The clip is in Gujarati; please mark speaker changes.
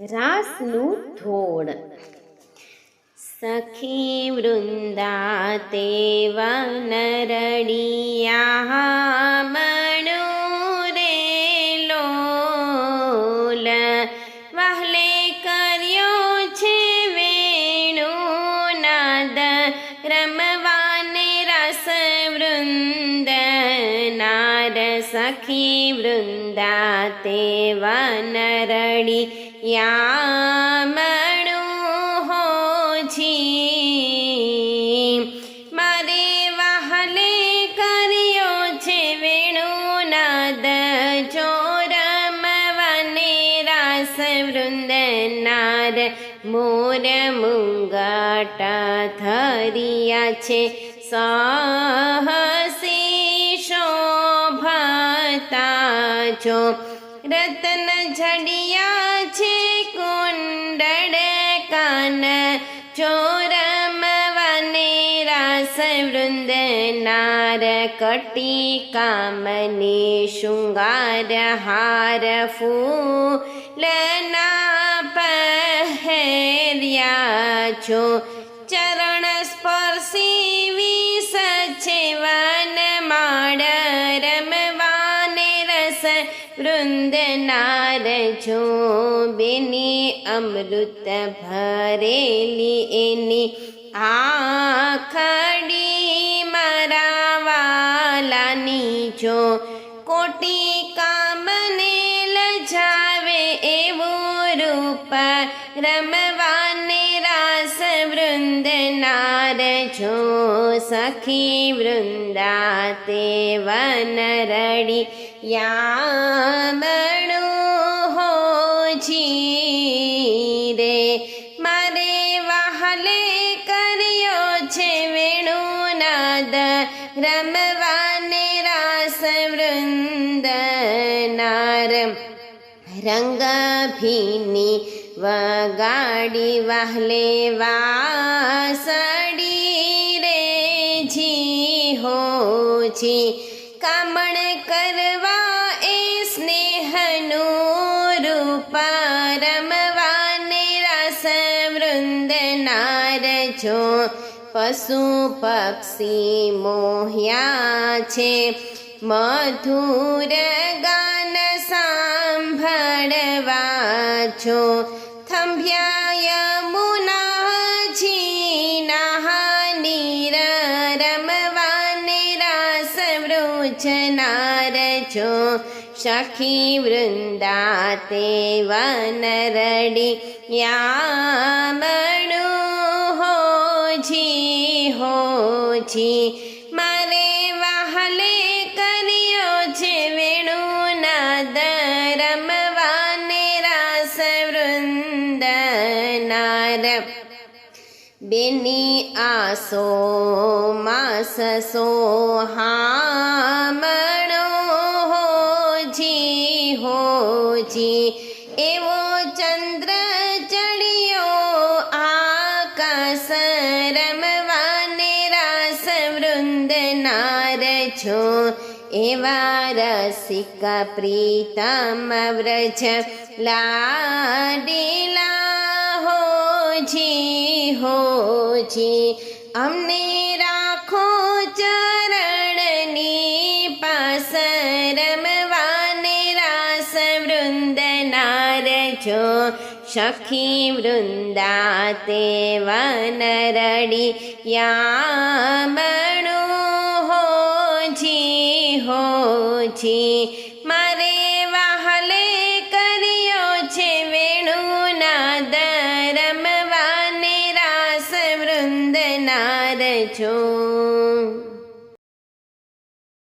Speaker 1: રાસનું ધોળ. સખી વૃંદા તે વનરડિયા મણો રે લોલ. કર્યો છે વેણુ નાદ રમવાને રસ વૃંદ. નાર સખી વૃંદા તે વનરડી યામણું હો છી મારે વહલે કર્યો છે વેણુ નાદ ચોરમ વને રાસ મોર મુંગાટા થરિયા છે. સાહસી શોભતા છો રતન જડિયા છે કુંડળ કાન ચોરમ વને રાસ વૃંદ નાર કટી કામની શૃંગાર હાર ફૂલના પહેર્યા છો વૃંદ નાર છો. બેની અમૃત ભરેલી એની આખડી મારા વાલાની છો. કોટી કામને લજાવે એવું રૂપ રમવાને છો સખી વૃંદા તે વનરડી યામણું હો છી રે મારે વહાલે કર્યો છે વેણુ નાદ રમવાને રાસ વૃંદ નાર રંગ ભીની વગાડી વહલે વાસડી છી. કામણ કરવા એ સ્નેહનું રૂપ રમવાને રસ વૃંદ નાર છો. પશુ પક્ષી મોહ્યા છે. મધુર ગાન સાંભળવા છો. થંભ્યા યમુના વૃજનાર છો સખી વૃંદા તે વનરડી યામણું હો જી બેની આસો માસસો હામણો હો જી હો જી એવો ચંદ્ર ચડિયો આકાશ રમવાને રાસ વૃંદ નાર છો એવા રસિક પ્રીતમ વ્રજ લાડીલા હો જી હો જી અમને રાખો ચરણની પાસ, રમવાને રાસ વૃંદ નાર છો. સખી વૃંદા તે વનરડી યામણું હો હોજી. હો રમવાને રાસ વૃંદ નાર છો